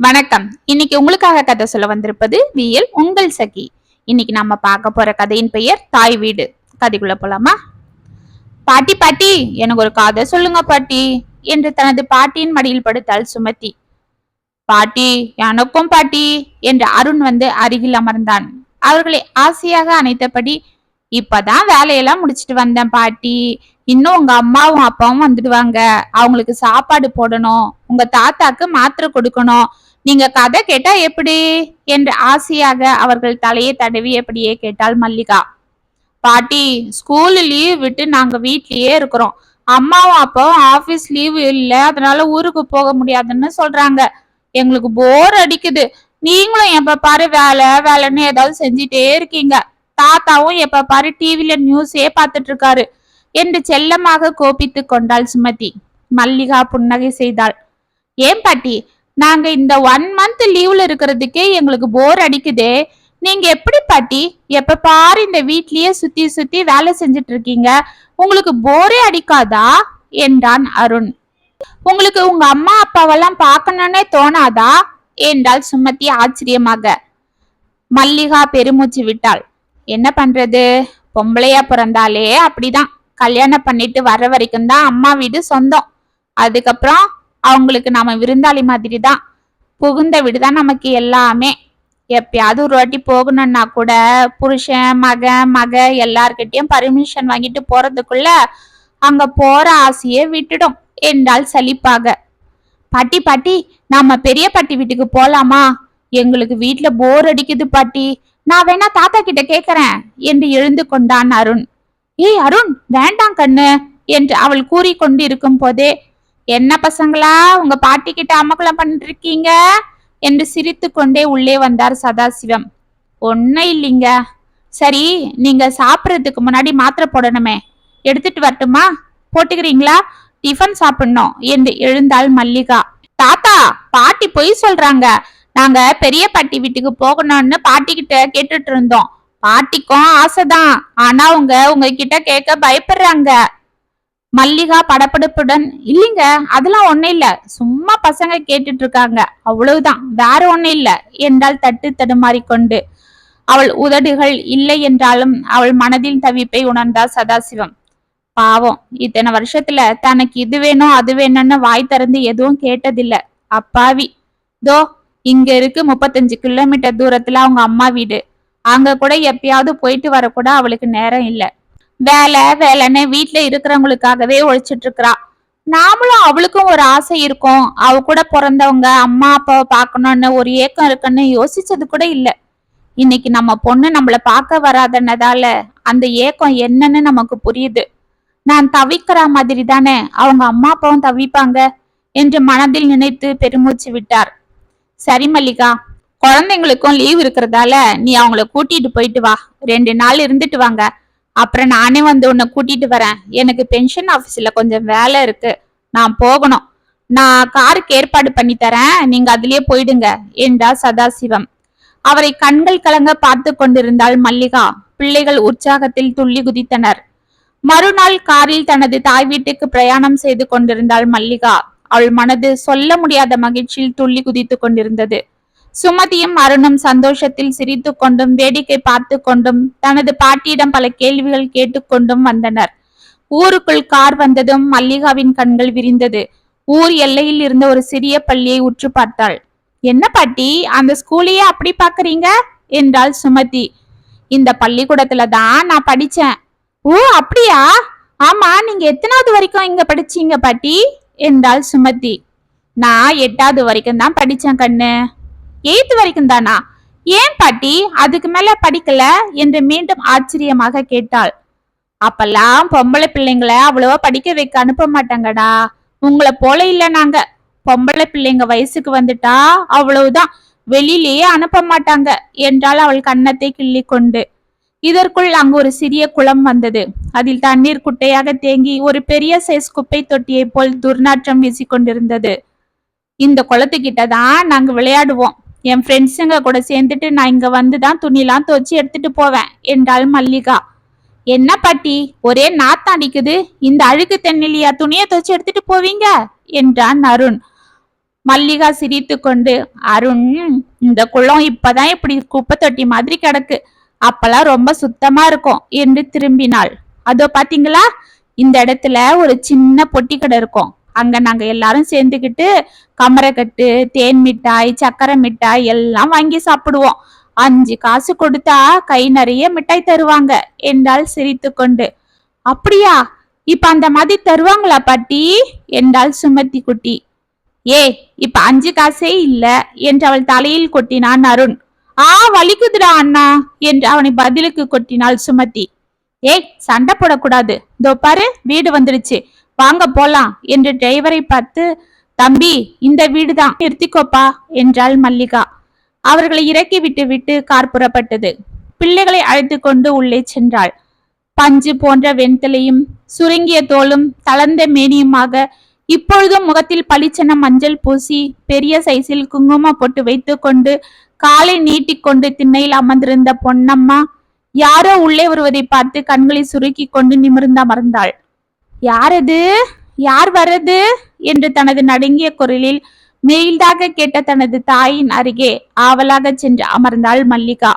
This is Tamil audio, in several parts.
வணக்கம். இன்னைக்கு உங்களுக்காக கதை சொல்ல வந்திருப்பது வியல் உங்கள் சகி. இன்னைக்கு நம்ம பார்க்க போற கதையின் பெயர் தாய் வீடு. கதைக்குள்ள போலாமா? பாட்டி பாட்டி எனக்கு ஒரு கதை சொல்லுங்க பாட்டி என்று தனது பாட்டியின் மடியில் படுத்தாள் சுமதி. பாட்டி எனக்கும் பாட்டி என்று அருண் வந்து அருகில் அமர்ந்தான். அவர்களை ஆசையாக அணைத்தபடி இப்பதான் வேலையெல்லாம் முடிச்சிட்டு வந்தேன் பாட்டி. இன்னும் உங்க அம்மாவும் அப்பாவும் வந்துடுவாங்க. அவங்களுக்கு சாப்பாடு போடணும். உங்க தாத்தாக்கு மாத்திரை கொடுக்கணும். நீங்க கதை கேட்டா எப்படி? என்று ஆசையாக அவர்கள் தலையை தடவி எப்படியே கேட்டாள் மல்லிகா. பாட்டி ஸ்கூல் லீவ் விட்டு நாங்க வீட்லயே இருக்கிறோம். அம்மாவும் அப்பாவும் ஆபீஸ் லீவு இல்ல. அதனால ஊருக்கு போக முடியாதுன்னு சொல்றாங்க. எங்களுக்கு போர் அடிக்குது. நீங்களும் எப்ப பாரு வேலை வேலைன்னு ஏதாவது செஞ்சிட்டே இருக்கீங்க. தாத்தாவும் எப்ப பாரு டிவில நியூஸே பாத்துட்டு இருக்காரு. என்று செல்லமாக கோபித்து கொண்டாள் சுமதி. மல்லிகா புன்னகை செய்தாள். ஏன் பாட்டி நாங்க இந்த ஒன் மந்த் லீவ்ல இருக்கிறதுக்கே எங்களுக்கு போர் அடிக்குதே. நீங்க எப்படி பாட்டி எப்ப பாரு இந்த வீட்லயே சுத்தி சுத்தி வேலை செஞ்சுட்டு இருக்கீங்க உங்களுக்கு போரே அடிக்காதா? என்றான் அருண். உங்களுக்கு உங்க அம்மா அப்பாவெல்லாம் பார்க்கணும்னே தோணாதா? என்றாள் சுமதி ஆச்சரியமாக. மல்லிகா பெருமூச்சு விட்டாள். என்ன பண்றது? பொம்பளையா பிறந்தாலே அப்படிதான். கல்யாணம் பண்ணிட்டு வர்ற வரைக்கும் தான் அம்மா வீடு சொந்தம். அதுக்கப்புறம் அவங்களுக்கு நாம விருந்தாளி மாதிரி தான். புகுந்த வீடு தான் நமக்கு எல்லாமே. எப்பயாவது ஒரு வாட்டி போகணும்னா கூட புருஷன் மக மக எல்லார்கிட்டயும் பர்மிஷன் வாங்கிட்டு போறதுக்குள்ள அங்க போற ஆசையே விட்டுடும். என்றால் சலிப்பாக. பாட்டி பாட்டி நாம பெரிய பாட்டி வீட்டுக்கு போலாமா? எங்களுக்கு வீட்டுல போர் அடிக்குது பாட்டி. நான் வேணா தாத்தா கிட்ட கேக்குறேன் என்று எழுந்து கொண்டான் அருண். ஏய் அருண் வேண்டாம் கண்ணு என்று அவள் கூறிக்கொண்டு இருக்கும் போதே என்ன பசங்களா உங்க பாட்டி கிட்ட அமக்கலம் பண்ணிட்டு இருக்கீங்க என்று சிரித்து கொண்டே உள்ளே வந்தார் சதாசிவம். ஒன்னும் இல்லைங்க. சரி நீங்க சாப்பிட்றதுக்கு முன்னாடி மாத்திரை போடணுமே. எடுத்துட்டு வரட்டுமா? போட்டுக்கிறீங்களா? டிஃபன் சாப்பிடணும் என்று எழுந்தாள் மல்லிகா. தாத்தா பாட்டி பொய் சொல்றாங்க. நாங்க பெரிய பாட்டி வீட்டுக்கு போகணும்னு பாட்டி கிட்ட கேட்டுட்டு இருந்தோம். பாட்டிக்கும் ஆசைதான். ஆனா அவங்க உங்ககிட்ட கேட்க பயப்படுறாங்க. மல்லிகா படப்பிடிப்புடன் இல்லைங்க அதெல்லாம் ஒண்ணும் இல்ல. சும்மா பசங்க கேட்டுட்டு இருக்காங்க அவ்வளவுதான். வேற ஒண்ணும் இல்ல. என்றால் தட்டு தடுமாறிக்கொண்டு. அவள் உதடுகள் இல்லை என்றாலும் அவள் மனதில் தவிப்பை உணர்ந்தார் சதாசிவம். பாவம். இத்தனை வருஷத்துல தனக்கு இது வேணும் அது வேணும்னு வாய் திறந்து எதுவும் கேட்டதில்ல. அப்பாவி. தோ இங்க இருக்கு முப்பத்தஞ்சு கிலோமீட்டர் தூரத்துல அவங்க அம்மா வீடு. அங்க கூட எப்பயாவது போயிட்டு வர கூட அவளுக்கு நேரம் இல்ல. வேலை வேலைன்னு வீட்டுல இருக்கிறவங்களுக்காகவே ஒழிச்சிட்டு இருக்கிறா நாமளும் அவளுக்கும் ஒரு ஆசை இருக்கும். அவ கூட பிறந்தவங்க அம்மா அப்பாவை பார்க்கணும்னு ஒரு ஏக்கம் இருக்குன்னு யோசிச்சது கூட இல்ல. இன்னைக்கு நம்ம பொண்ணு நம்மள பார்க்க வராதனதால அந்த ஏக்கம் என்னன்னு நமக்கு புரியுது. நான் தவிக்கிற மாதிரி தானே அவங்க அம்மா அப்பாவும் தவிப்பாங்க என்று மனதில் நினைத்து பெருமூச்சு விட்டார். சரி மல்லிகா குழந்தைங்களுக்கும் லீவ் இருக்கிறதால நீ அவங்கள கூட்டிட்டு போயிட்டு வா. ரெண்டு நாள் இருந்துட்டு வாங்க. அப்புறம் நானே வந்து உன்னை கூட்டிட்டு வரேன். எனக்கு பென்ஷன் ஆபீஸ்ல கொஞ்சம் வேலை இருக்கு. நான் போகணும். நான் காருக்கு ஏற்பாடு பண்ணி தரேன். நீங்க அதுலயே போயிடுங்க. என்றார் சதாசிவம்? அவரை கண்கள் கலங்க பார்த்து கொண்டிருந்தாள் மல்லிகா. பிள்ளைகள் உற்சாகத்தில் துள்ளி குதித்தனர். மறுநாள் காரில் தனது தாய் வீட்டுக்கு பிரயாணம் செய்து கொண்டிருந்தாள் மல்லிகா. அவள் மனது சொல்ல முடியாத மகிழ்ச்சியில் துள்ளி குதித்துக் கொண்டிருந்தது. சுமதியும் அருணும் சந்தோஷத்தில் சிரித்து கொண்டும் வேடிக்கை பார்த்து கொண்டும் தனது பாட்டியிடம் பல கேள்விகள் கேட்டுக்கொண்டும் வந்தனர். ஊருக்குள் கார் வந்ததும் மல்லிகாவின் கண்கள் விரிந்தது. ஊர் எல்லையில் இருந்த ஒரு சிறிய பள்ளியை உற்று பார்த்தாள். என்ன பாட்டி அந்த ஸ்கூலையே அப்படி பாக்குறீங்க என்றாள் சுமதி. இந்த பள்ளிக்கூடத்துல தான் நான் படிச்சேன். ஓ அப்படியா? ஆமா நீங்க எத்தனாவது வரைக்கும் இங்க படிச்சீங்க பாட்டி? என்றாள் சுமதி. நான் எட்டாவது வரைக்கும் தான் படிச்சேன் கண்ணு. எயித்து வரைக்கும் தானா? ஏன் பாட்டி அதுக்கு மேல படிக்கல? என்று மீண்டும் ஆச்சரியமாக கேட்டாள். அப்பெல்லாம் பொம்பளை பிள்ளைங்களை அவ்வளவா படிக்க வைக்க அனுப்ப மாட்டாங்கடா. உங்களை போல இல்ல நாங்க. பொம்பளை பிள்ளைங்க வயசுக்கு வந்துட்டா அவ்வளவுதான். வெளியிலேயே அனுப்ப மாட்டாங்க என்றால் அவள் கன்னத்தை கிள்ளி கொண்டு இதற்குள் அங்கு ஒரு சிறிய குளம் வந்தது. அதில் தண்ணீர் குட்டையாக தேங்கி ஒரு பெரிய சைஸ் குப்பை தொட்டியை போல் துர்நாற்றம் வீசிக்கொண்டிருந்தது. இந்த குளத்துக்கிட்ட தான் நாங்க விளையாடுவோம். என் ஃப்ரெண்ட்ஸுங்க கூட சேர்ந்துட்டு நான் இங்கே வந்து தான் துணிலாம் துவச்சி எடுத்துட்டு போவேன். என்றாள் மல்லிகா. என்ன பாட்டி? ஒரே நாத்தாடிக்குது இந்த அழுக்கு தென்னிலியா துணியை துவச்சி எடுத்துட்டு போவீங்க? என்றான் அருண். மல்லிகா சிரித்து கொண்டு அருண் இந்த குளம் இப்பதான் இப்படி குப்பை தொட்டி மாதிரி கிடக்கு. அப்பெல்லாம் ரொம்ப சுத்தமா இருக்கும் என்று திரும்பினாள். அதோ பாத்தீங்களா? இந்த இடத்துல ஒரு சின்ன பொட்டி கடை இருக்கும். அங்க நாங்க எல்லாரும் சேர்ந்துக்கிட்டு கமரக்கட்டு தேன் மிட்டாய் சக்கரை மிட்டாய் எல்லாம் வாங்கி சாப்பிடுவோம். அஞ்சு காசு கொடுத்தா கை நிறைய மிட்டாய் தருவாங்க. என்றாள் சிரித்து கொண்டு. அப்படியா? இப்ப அந்த மாதிரி தருவாங்களா பாட்டி? என்றாள் சுமதி குட்டி. ஏ இப்ப அஞ்சு காசே இல்ல என்று அவள் தலையில் கொட்டினான் அருண். ஆ வலிக்குதுடா அண்ணா என்று அவனை பதிலுக்கு கொட்டினாள் சுமதி. ஏய் சண்டை போடக்கூடாது. இதோ பாரு வீடு வந்துடுச்சு. வாங்க போலாம் என்று டிரைவரை பார்த்து தம்பி இந்த வீடுதான். நிறுத்திக்கோப்பா என்றாள் மல்லிகா. அவர்களை இறக்கி விட்டு விட்டு கார் புறப்பட்டது. பிள்ளைகளை அழைத்து கொண்டு உள்ளே சென்றாள். பஞ்சு போன்ற வெண்தலையும் சுருங்கிய தோலும் தளர்ந்த மேனியுமாக இப்பொழுதும் முகத்தில் பளிச்சென மஞ்சள் பூசி பெரிய சைஸில் குங்கும பொட்டு வைத்து கொண்டு காலை நீட்டிக்கொண்டு திண்ணையில் அமர்ந்திருந்த பொன்னம்மா யாரோ உள்ளே வருவதை பார்த்து கண்களை சுருக்கி கொண்டு நிமிர்ந்து அமர்ந்தாள். யாரது? யார் வர்றது? என்று தனது நடுங்கிய குரலில் மெயில்தாக கேட்ட தனது தாயின் அருகே ஆவலாக சென்று அமர்ந்தாள் மல்லிகா.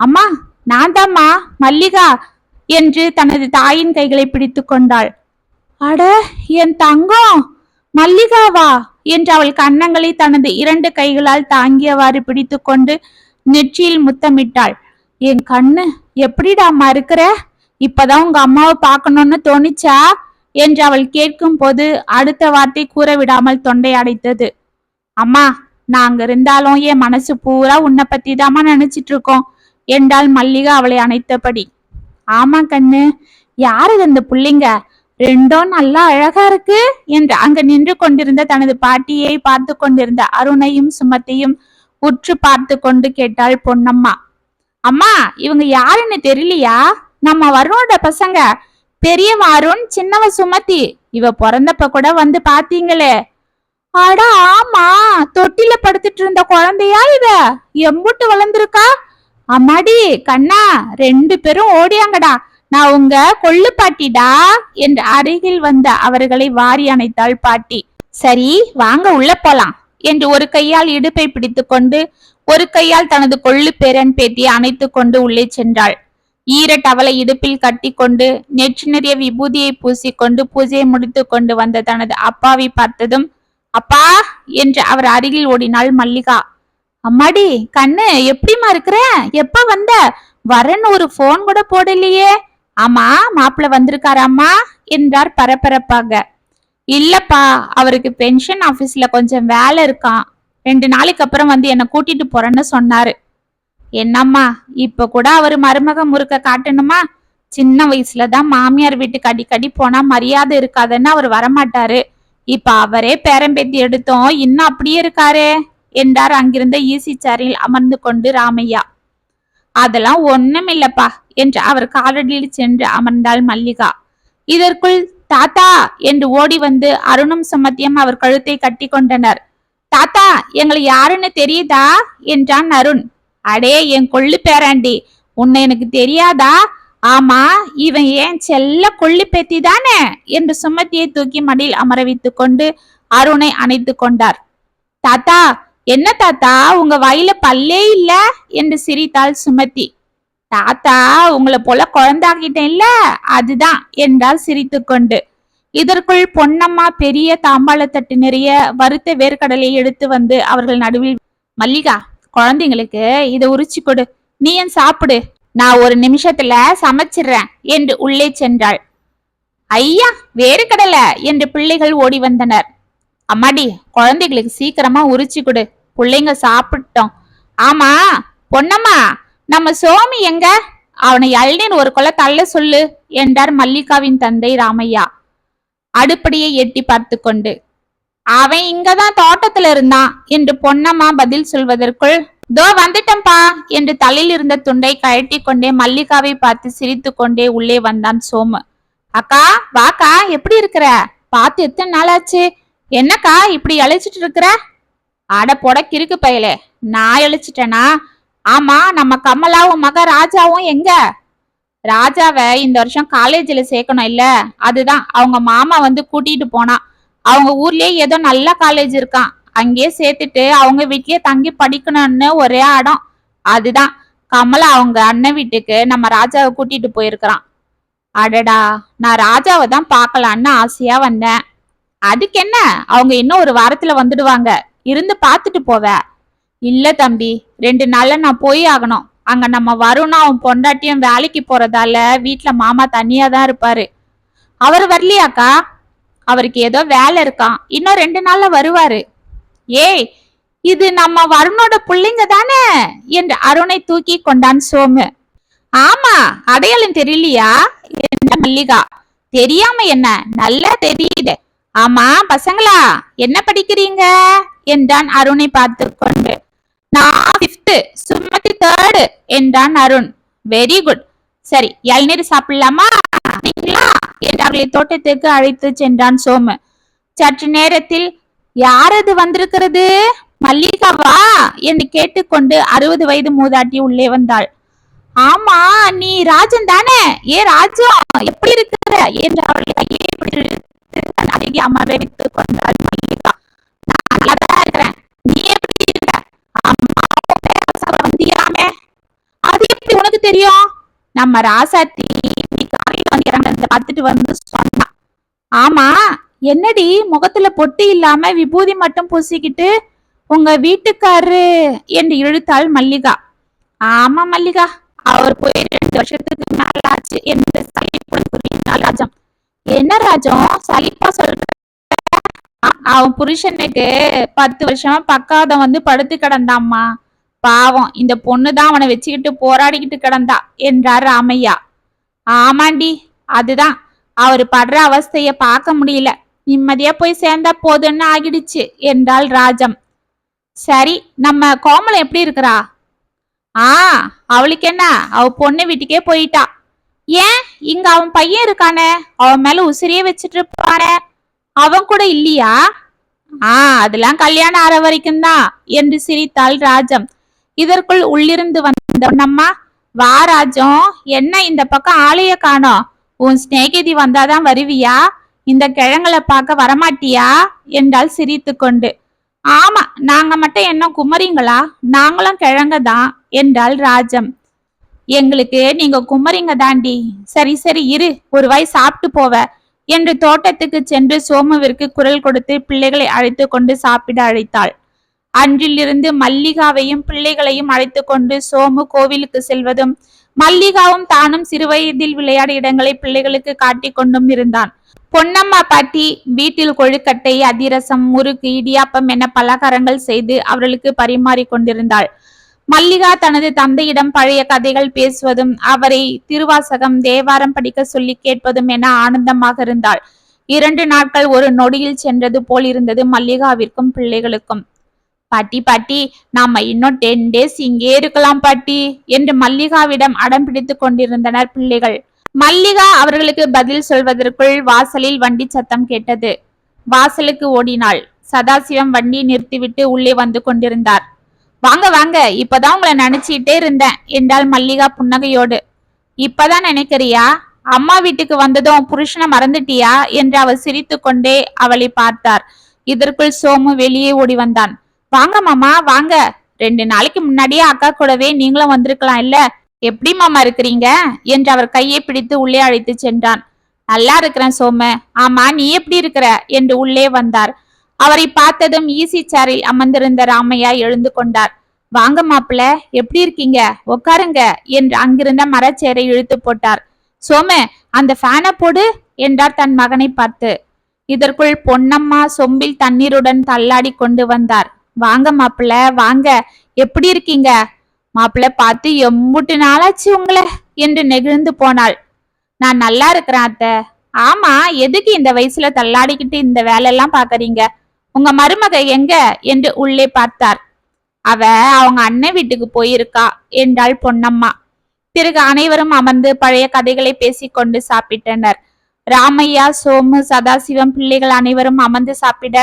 அம்மா நான் தாம்மா மல்லிகா என்று தனது தாயின் கைகளை பிடித்து கொண்டாள். அட என் தங்கம்! மல்லிகாவா? என்று அவள் கன்னங்களை தனது இரண்டு கைகளால் தாங்கியவாறு பிடித்து கொண்டு நெற்றியில் முத்தமிட்டாள். என் கண்ணு எப்படிடா அம்மா இருக்கிற? இப்பதான் உங்க அம்மாவை பார்க்கணும்னு தோணிச்சா? என்று அவள் கேட்கும் போது அடுத்த வார்த்தை கூற விடாமல் தொண்டை அடைத்தது. அம்மா நாங்க இருந்தாலும் என் மனசு பூரா உன்னை பத்தி தாமா நினைச்சிட்டு இருக்கோம் என்றாள் மல்லிகா அவளை அணைத்தபடி. ஆமா கண்ணு யார் இது அந்த பிள்ளைங்க? ரெண்டும் நல்லா அழகா இருக்கு என்று அங்க நின்று கொண்டிருந்த தனது பாட்டியை பார்த்து கொண்டிருந்த அருணையும் சுமத்தையும் உற்று பார்த்து கொண்டு கேட்டாள் பொன்னம்மா. அம்மா இவங்க யாருன்னு தெரியலையா? நம்ம வருணோட பசங்க பெரியவ அருண் சின்னவ சுமதி. இவ பிறந்தப்ப கூட வந்து பாத்தீங்களே. அட ஆமா தொட்டில படுத்துட்டு இருந்த குழந்தையா இவ? எம்புட்டு வளர்ந்துருக்கா? அம்மாடி கண்ணா ரெண்டு பேரும் ஓடியாங்கடா. நான் உங்க கொள்ளு பாட்டிடா என்று அருகில் வந்த அவர்களை வாரி அணைத்தாள் பாட்டி. சரி வாங்க உள்ள போலாம் என்று ஒரு கையால் இடுப்பை பிடித்துக்கொண்டு ஒரு கையால் தனது கொள்ளு பேரன் பேத்தியை அணைத்துக் கொண்டு உள்ளே சென்றாள். ஈர டவலை இடுப்பில் கட்டிக்கொண்டு நெற்றி நிறைய விபூதியை பூசிக்கொண்டு பூஜையை முடித்து கொண்டு வந்த தனது அப்பாவை பார்த்ததும் அப்பா! என்று அவர் அருகில் ஓடினாள் மல்லிகா. அம்மாடி கண்ணு எப்படிம்மா இருக்கிற? எப்ப வந்த? வரேன்னு ஒரு போன் கூட போடலையே. ஆமா மாப்பிள்ள வந்திருக்காராம்மா என்றார் பரபரப்பாக. இல்லப்பா அவருக்கு பென்ஷன் ஆபீஸ்ல கொஞ்சம் வேலை இருக்கான் ரெண்டு நாளைக்கு அப்புறம் வந்து என்னை கூட்டிட்டு போறேன்னு சொன்னாரு. என்னம்மா இப்ப கூட அவர் மருமக முறுக்க காட்டணுமா? சின்ன வயசுல தான் மாமியார் வீட்டுக்கு அடிக்கடி போனா மரியாதை இருக்காதுன்னு அவர் வரமாட்டாரு. இப்ப அவரே பேரம்பேத்தி எடுத்தோம் இன்னும் அப்படியே இருக்காரே என்றார் அங்கிருந்த ஈசி சேரில் அமர்ந்து கொண்டு ராமையா. அதெல்லாம் ஒண்ணுமில்லப்பா என்று அவர் காலடியில் சென்று அமர்ந்தாள் மல்லிகா. இதற்குள் தாத்தா என்று ஓடி வந்து அருணும் சுமத்தியம் அவர் கழுத்தை கட்டி கொண்டனர். தாத்தா எங்களை யாருன்னு தெரியுதா? என்றான் அருண். அடே என் கொள்ளு பேராண்டி உன்னை எனக்கு தெரியாதா? ஆமா இவன் ஏன் செல்ல கொள்ளி பேத்தி தானே? என்று சுமத்தியை தூக்கி மடியில் அமர வைத்து கொண்டு அருணை அணைத்து கொண்டார். தாத்தா என்ன தாத்தா உங்க வயல பல்லே இல்ல? என்று சிரித்தாள் சுமதி தாத்தா உங்களை போல குழந்தாக்கிட்டேன் அதுதான் என்றால் சிரித்துக்கொண்டு இதற்குள் பொன்னம்மா பெரிய தாம்பாளத்தட்டு நிறைய வறுத்த வேர்க்கடலை எடுத்து வந்து அவர்கள் நடுவில் மல்லிகா குழந்தைங்களுக்கு இதை உரிச்சு கொடு. நீ ஏன் சாப்பிடு. நான் ஒரு நிமிஷத்துல சமைச்சிடுறேன் என்று உள்ளே சென்றாள். ஐயா வேறு கடலை என்று பிள்ளைகள் ஓடி வந்தனர். அம்மாடி குழந்தைகளுக்கு சீக்கிரமா உரிச்சு கொடு. பிள்ளைங்க சாப்பிட்டோம். ஆமா பொன்னம்மா நம்ம சோமி எங்க? அவனை அள்ளின் ஒரு கொலை தள்ள சொல்லு என்றார் மல்லிகாவின் தந்தை ராமையா. அடுப்படியை எட்டி பார்த்து கொண்டு அவன் இங்கதான் தோட்டத்துல இருந்தான் என்று பொன்னம்மா பதில் சொல்வதற்குள் தோ வந்துட்டம்பா என்று தலையில் இருந்த துண்டை கழட்டி கொண்டே மல்லிகாவை பார்த்து சிரித்து கொண்டே உள்ளே வந்தான் சோமு. அக்கா வாக்கா எப்படி இருக்கிற? பார்த்து எத்தனை நாள் ஆச்சு என்னக்கா இப்படி அழைச்சிட்டு இருக்கிற? அட போட கிறுக்கு பயலே. நான் அழைச்சிட்டேனா? ஆமா நம்ம கமலாவும் மக ராஜாவும் எங்க? ராஜாவை இந்த வருஷம் காலேஜில் சேர்க்கணும் இல்ல. அதுதான் அவங்க மாமா வந்து கூட்டிட்டு போனா. அவங்க ஊர்லயே ஏதோ நல்ல காலேஜ் இருக்கான். அங்கேயே சேர்த்துட்டு அவங்க வீட்லயே தங்கி படிக்கணும்னு ஒரே அடம் அதுதான். கமலா அவங்க அண்ணன் வீட்டுக்கு நம்ம ராஜாவை கூட்டிட்டு போயிருக்கிறான். அடடா நான் ராஜாவை தான் பார்க்கலான்னு ஆசையா வந்தேன். அதுக்கு என்ன? அவங்க இன்னும் ஒரு வாரத்துல வந்துடுவாங்க. இருந்து பார்த்துட்டு போவ. இல்ல தம்பி ரெண்டு நாள்ல நான் போய் ஆகணும். அங்க நம்ம வருணும் அவன் பொண்டாட்டியும் வேலைக்கு போறதால வீட்டுல மாமா தனியா தான் இருப்பாரு. அவர் வரலையாக்கா? அவருக்கு ஏதோ வேலை இருக்கான் இன்னும் ரெண்டு நாள்ல வருவாரு. ஏய் இது நம்ம வருணோட புள்ளைங்க தானே? என்று அருணை தூக்கி கொண்டான் சோமு. ஆமா அடையாளம் தெரியலையா? என்ற மல்லிகா. தெரியாம என்ன? நல்லா தெரியுது. ஆமா பசங்களா என்ன படிக்கிறீங்க? என்றான் அருணை பார்த்து கொண்டு நான் பிப்து சுமதி தேர்டு என்றான் அருண். வெரி குட் சரி இளநீர் சாப்பிடலாமா? என்று அவர்களை தோட்டத்திற்கு அழைத்து சென்றான் சோமு. சற்று நேரத்தில் யாரது வந்திருக்கிறது? மல்லிகாவா என்று கேட்டுக்கொண்டு அறுபது வயது மூதாட்டி உள்ளே வந்தாள். ஆமா நீ ராஜன் தானே? ஏ ராஜா எப்படி இருக்கிற? என்று அவளை கையை அழகி அருகே அமர வைத்துக் கொண்டாள் மல்லிகா. நான் நல்லாதான் இருக்கிறேன். நீ எப்படி இருக்க? அம்மா வந்தியாமே. அது எப்படி உனக்கு தெரியும்? நம்ம ராசாத்தி நீ காலையில வந்து இறங்க பார்த்துட்டு வந்து சொன்னா. ஆமா என்னடி முகத்துல பொட்டி இல்லாம விபூதி மட்டும் பூசிக்கிட்டு உங்க வீட்டுக்காரரு என்று இழுத்தாள் மல்லிகா. ஆமா மல்லிகா அவர் போய் ரெண்டு வருஷத்துக்கு மேல ஆச்சு என்று சலிப்புடன் கூறினாள் ராஜம். என்ன ராஜம் சலிப்பா சொல்ற? அவன் புருஷனுக்கு பத்து வருஷமா பக்காத வந்து படுத்து கிடந்தாம்மா. பாவம் இந்த பொண்ணு தான் அவனை வச்சுக்கிட்டு போராடிக்கிட்டு கிடந்தா என்றார் ராமையா. ஆமாண்டி அதுதான். அவர் படுற அவஸ்தைய பார்க்க முடியல. நிம்மதியா போய் சேர்ந்தா போதும்னு ஆகிடுச்சு என்றாள் ராஜம். சரி நம்ம கோமலம் எப்படி இருக்கிறா? ஆ அவளுக்கு என்ன? அவ பொண்ணு வீட்டுக்கே போயிட்டா. ஏன்? இங்க அவன் பையன் இருக்கானே. அவன் மேல உசிரியே வச்சிட்டு இருப்பானே. அவன் கூட இல்லையா? ஆ அதெல்லாம் கல்யாணம் ஆற வரைக்கும் தான் என்று சிரித்தாள் ராஜம். இதற்குள் உள்ளிருந்து வந்த பொன்னம்மா வா ராஜம் என்ன இந்த பக்கம் ஆளைய காணோம். உன் சிநேகிதி வந்தாதான் வருவியா? இந்த கிழங்களை பார்க்க வரமாட்டியா? என்றால் சிரித்து கொண்டு ஆமா நாங்க மட்டும் என்ன குமரிங்களா? நாங்களும் கிழங்க தான் என்றாள் ராஜம். எங்களுக்கு நீங்க குமரிங்க தாண்டி. சரி சரி இரு ஒரு வாய் சாப்பிட்டு போவ என்று தோட்டத்துக்கு சென்று சோமுவிற்கு குரல் கொடுத்து பிள்ளைகளை அழைத்து கொண்டு சாப்பிட அழைத்தாள். அன்றிலிருந்து மல்லிகாவையும் பிள்ளைகளையும் அழைத்து கொண்டு சோமு கோவிலுக்கு செல்வதும் மல்லிகாவும் தானும் சிறுவயதில் விளையாட இடங்களை பிள்ளைகளுக்கு காட்டிக் கொண்டும் இருந்தான். பொன்னம்மா பாட்டி வீட்டில் கொழுக்கட்டை அதிரசம் முறுக்கு இடியாப்பம் என பலகாரங்கள் செய்து அவர்களுக்கு பரிமாறி கொண்டிருந்தாள். மல்லிகா தனது தந்தையிடம் பழைய கதைகள் பேசுவதும் அவரை திருவாசகம் தேவாரம் படிக்க சொல்லி கேட்பதும் என ஆனந்தமாக இருந்தாள். இரண்டு நாட்கள் ஒரு நொடியில் சென்றது போல் இருந்தது மல்லிகாவிற்கும் பிள்ளைகளுக்கும். பாட்டி பாட்டி நாம இன்னும் டென் டேஸ் இங்கே இருக்கலாம் பாட்டி என்று மல்லிகாவிடம் அடம் பிடித்துக் கொண்டிருந்தனர் பிள்ளைகள். மல்லிகா அவர்களுக்கு பதில் சொல்வதற்குள் வாசலில் வண்டி சத்தம் கேட்டது. வாசலுக்கு ஓடினாள். சதாசிவம் வண்டி நிறுத்திவிட்டு உள்ளே வந்து கொண்டிருந்தார். வாங்க வாங்க இப்பதான் உங்களை நினைச்சிட்டே இருந்தேன் என்றாள் மல்லிகா புன்னகையோடு. இப்பதான் நினைக்கிறியா? அம்மா வீட்டுக்கு வந்ததும் புருஷனை மறந்துட்டியா? என்று அவர் சிரித்து கொண்டே அவளை பார்த்தார். இதற்குள் சோமு வெளியே ஓடி வந்தான். வாங்க மாமா வாங்க. ரெண்டு நாளைக்கு முன்னாடியே அக்கா கூடவே நீங்களும் வந்திருக்கலாம் இல்ல? எப்படி மாமா இருக்கிறீங்க? என்று அவர் கையை பிடித்து உள்ளே அழைத்து சென்றான். நல்லா இருக்கிறேன் சோம. ஆமா நீ எப்படி இருக்கிற? என்று உள்ளே வந்தார். அவரை பார்த்ததும் ஈசி சேரில் அமர்ந்திருந்த ராமையா எழுந்து கொண்டார். வாங்க மாப்பிள்ள எப்படி இருக்கீங்க? உட்காருங்க என்று அங்கிருந்த மரச்சேரை இழுத்து போட்டார். சோம அந்த ஃபேனை போடு என்றார் தன் மகனை பார்த்து. இதற்குள் பொன்னம்மா சொம்பில் தண்ணீருடன் தள்ளாடி கொண்டு வந்தார். வாங்க மாப்பிள்ள வாங்க. எப்படி இருக்கீங்க? மாப்பிள்ள பார்த்து எம்புட்டு நாளாச்சு உங்களை என்று நெகிழ்ந்து போனாள். நான் நல்லா இருக்கிறேன் அத்த. ஆமா எதுக்கு இந்த வயசுல தள்ளாடிக்கிட்டு இந்த வேலையெல்லாம் பாக்குறீங்க? உங்க மருமக எங்க? என்று உள்ளே பார்த்தார் அவ அவங்க அண்ணன் வீட்டுக்கு போயிருக்கா என்றாள் பொன்னம்மா. பிறகு அனைவரும் அமர்ந்து பழைய கதைகளை பேசிக்கொண்டு சாப்பிட்டனர். ராமையா சோமு சதாசிவம் பிள்ளைகள் அனைவரும் அமர்ந்து சாப்பிட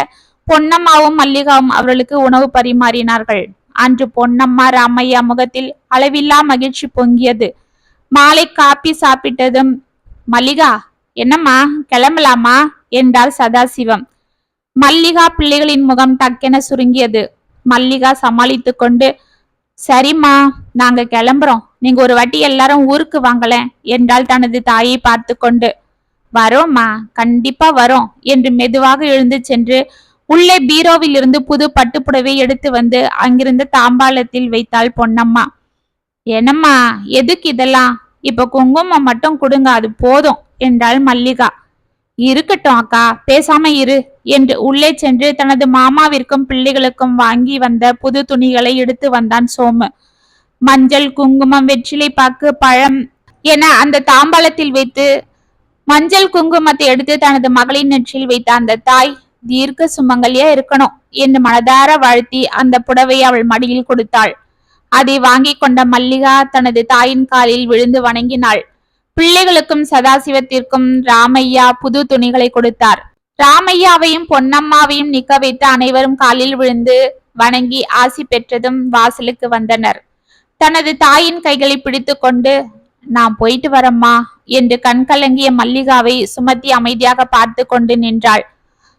பொன்னம்மாவும் மல்லிகாவும் அவர்களுக்கு உணவு பரிமாறினார்கள். அன்று பொன்னம்மா ராமையா முகத்தில் அளவில்லா மகிழ்ச்சி பொங்கியது. மாலை காப்பி சாப்பிட்டதும் மல்லிகா என்னம்மா கிளம்பலாமா? என்றாள் சதாசிவம். மல்லிகா பிள்ளைகளின் முகம் டக்கென சுருங்கியது. மல்லிகா சமாளித்து கொண்டு சரிம்மா நாங்க கிளம்புறோம். நீங்க ஒரு வாட்டி எல்லாரும் ஊருக்கு வாங்கலேன் என்றால் தனது தாயை பார்த்து கொண்டு. வரோம்மா கண்டிப்பா வரோம் என்று மெதுவாக எழுந்து சென்று உள்ளே பீரோவில் இருந்து புது பட்டுப்புடவை எடுத்து வந்து அங்கிருந்த தாம்பாளத்தில் வைத்தாள் பொன்னம்மா. என்னம்மா எதுக்கு இதெல்லாம்? இப்ப குங்குமம் மட்டும் கொடுங்க அது போதும் என்றாள் மல்லிகா. இருக்கட்டும் அக்கா பேசாம இரு என்று உள்ளே சென்று தனது மாமாவிற்கும் பிள்ளைகளுக்கும் வாங்கி வந்த புது துணிகளை எடுத்து வந்தான் சோமு. மஞ்சள் குங்குமம் வெற்றிலை பாக்கு பழம் என அந்த தாம்பாளத்தில் வைத்து மஞ்சள் குங்குமத்தை எடுத்து தனது மகளின் நெற்றில் வைத்த அந்த தாய் தீர்க்க சுமங்கலியா இருக்கணும் என்று மனதார வாழ்த்தி அந்த புடவை அவள் மடியில் கொடுத்தாள். அதை வாங்கி கொண்ட மல்லிகா தனது தாயின் காலில் விழுந்து வணங்கினாள். பிள்ளைகளுக்கும் சதாசிவத்திற்கும் ராமையா புது துணிகளை கொடுத்தார். ராமையாவையும் பொன்னம்மாவையும் நிக்க வைத்து அனைவரும் காலில் விழுந்து வணங்கி ஆசி பெற்றதும் வாசலுக்கு வந்தனர். தனது தாயின் கைகளை பிடித்து கொண்டு நான் போயிட்டு வரம்மா என்று கண் கலங்கிய மல்லிகாவை சுமத்தி அமைதியாக பார்த்து கொண்டு நின்றாள்.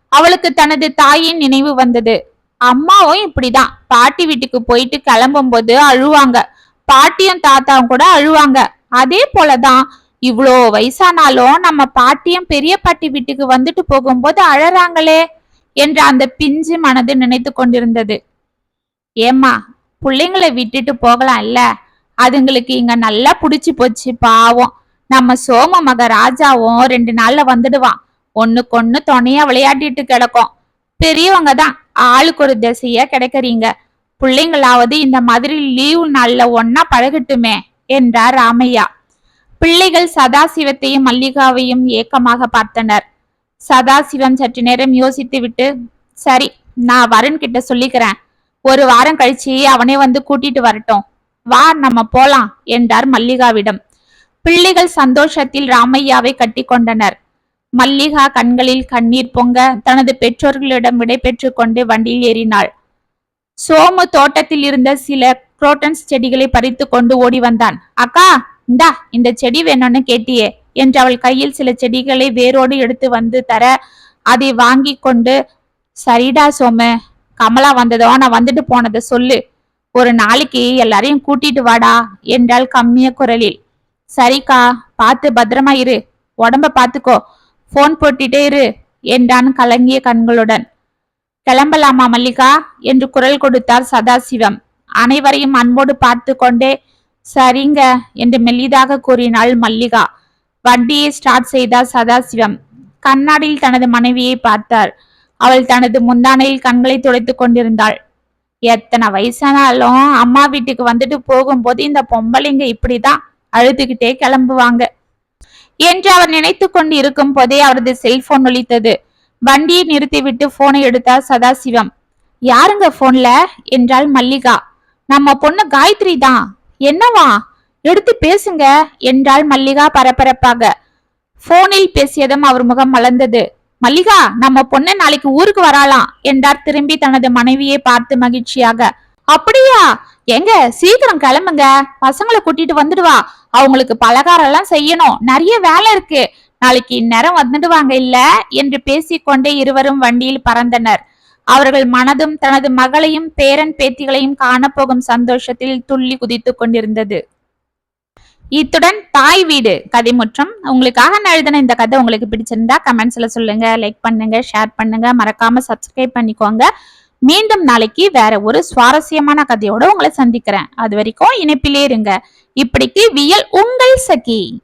அவளுக்கு தனது தாயின் நினைவு வந்தது. அம்மாவும் இப்படிதான். பாட்டி வீட்டுக்கு போயிட்டு கிளம்பும் போது அழுவாங்க. பாட்டியும் தாத்தாவும் கூட அழுவாங்க. அதே போலதான் இவ்வளோ வயசானாலும் நம்ம பாட்டியும் பெரிய பாட்டி வீட்டுக்கு வந்துட்டு போகும்போது அழறாங்களே என்று அந்த பிஞ்சு மனது நினைத்து கொண்டிருந்தது. ஏம்மா பிள்ளைங்களை விட்டுட்டு போகலாம் இல்ல? அதுங்களுக்கு இங்க நல்லா புடிச்சு போச்சு பாவம். நம்ம சோம மக ராஜாவும் ரெண்டு நாள்ல வந்துடுவான். ஒண்ணுக்கொண்ணு துணையா விளையாடிட்டு கிடக்கும். பெரியவங்க தான் ஆளுக்கு ஒரு திசையா கிடைக்கறீங்க. பிள்ளைங்களாவது இந்த மாதிரி லீவு நாள்ல ஒன்னா பழகட்டுமே என்றார் ராமையா. பிள்ளைகள் சதாசிவத்தையும் மல்லிகாவையும் ஏக்கமாக பார்த்தனர். சதாசிவம் சற்று நேரம் யோசித்து விட்டு சரி நான் வருண் கிட்ட சொல்லிக்கிறேன். ஒரு வாரம் கழிச்சு அவனே வந்து கூட்டிட்டு வரட்டும். வா நம்ம போலாம் என்றார் மல்லிகாவிடம். பிள்ளைகள் சந்தோஷத்தில் ராமையாவை கட்டி கொண்டனர். மல்லிகா கண்களில் கண்ணீர் பொங்க தனது பெற்றோர்களிடம் விடை கொண்டு வண்டியில் ஏறினாள். சோமு தோட்டத்தில் இருந்த சில குரோட்டன்ஸ் செடிகளை பறித்து கொண்டு ஓடி வந்தான். அக்கா இந்தா இந்த செடி வேணும்னு கேட்டியே என்று அவள் கையில் சில செடிகளை வேரோடு எடுத்து வந்து தர அதை வாங்கி கொண்டு சரிடா சோமு கமலா வந்ததோ நான் வந்துட்டு போனதை சொல்லு. ஒரு நாளைக்கு எல்லாரையும் கூட்டிட்டு வாடா என்றாள் கம்மிய குரலில். சரிக்கா பார்த்து பத்திரமா இரு. உடம்ப பாத்துக்கோ போன் போட்டுட்டே இரு என்றான் கலங்கிய கண்களுடன். கிளம்பலாமா மல்லிகா? என்று குரல் கொடுத்தார் சதாசிவம். அனைவரையும் அன்போடு பார்த்து கொண்டே சரிங்க என்று மெல்லிதாக கூறினாள் மல்லிகா. வண்டியை ஸ்டார்ட் செய்தார் சதாசிவம். கண்ணாடியில் தனது மனைவியை பார்த்தார். அவள் தனது முந்தானையில் கண்களை துடைத்துக் கொண்டிருந்தாள். எத்தனை வயசானாலும் அம்மா வீட்டுக்கு வந்துட்டு போகும்போது இந்த பொம்பளைங்க இப்படிதான் அழுதுகிட்டே கிளம்புவாங்க. என்று அவர் நினைத்து கொண்டு இருக்கும் போதே அவரது செல்போன் ஒலித்தது. வண்டியை நிறுத்திவிட்டு போனை எடுத்தார் சதாசிவம். யாருங்க போன்ல என்றாள் மல்லிகா. நம்ம பொண்ணு காயத்ரி தான். என்னவா? எடுத்து பேசுங்க என்றாள் மல்லிகா பரபரப்பாக. போனில் பேசியதும் அவர் முகம் மலர்ந்தது. மல்லிகா நம்ம பொண்ணு நாளைக்கு ஊருக்கு வராலாம் என்றார் திரும்பி தனது மனைவியை பார்த்து மகிழ்ச்சியாக. அப்படியா? எங்க சீக்கிரம் கிளம்புங்க. பசங்களை கூட்டிட்டு வந்துடுவா அவங்களுக்கு பலகாரம் எல்லாம் செய்யணும். நிறைய வேலை இருக்கு. நாளைக்கு இந்நேரம் வந்துடுவாங்க இல்ல? என்று பேசிக்கொண்டே இருவரும் வண்டியில் பறந்தனர். அவர்கள் மனதும் தனது மகளையும் பேரன் பேத்திகளையும் காணப்போகும் சந்தோஷத்தில் துள்ளி குதித்துக் கொண்டிருந்தது. இத்துடன் தாய் வீடு கதை முற்றம். உங்களுக்காக நான் எழுதின இந்த கதை உங்களுக்கு பிடிச்சிருந்தா கமெண்ட்ஸ்ல சொல்லுங்க லைக் பண்ணுங்க ஷேர் பண்ணுங்க. மறக்காம சப்ஸ்கிரைப் பண்ணிக்கோங்க. மீண்டும் நாளைக்கு வேற ஒரு சுவாரஸ்யமான கதையோட உங்களை சந்திக்கிறேன். அது வரைக்கும் இணைப்பிலே இருங்க. இப்படிக்கு வியல் உங்கள் சகி.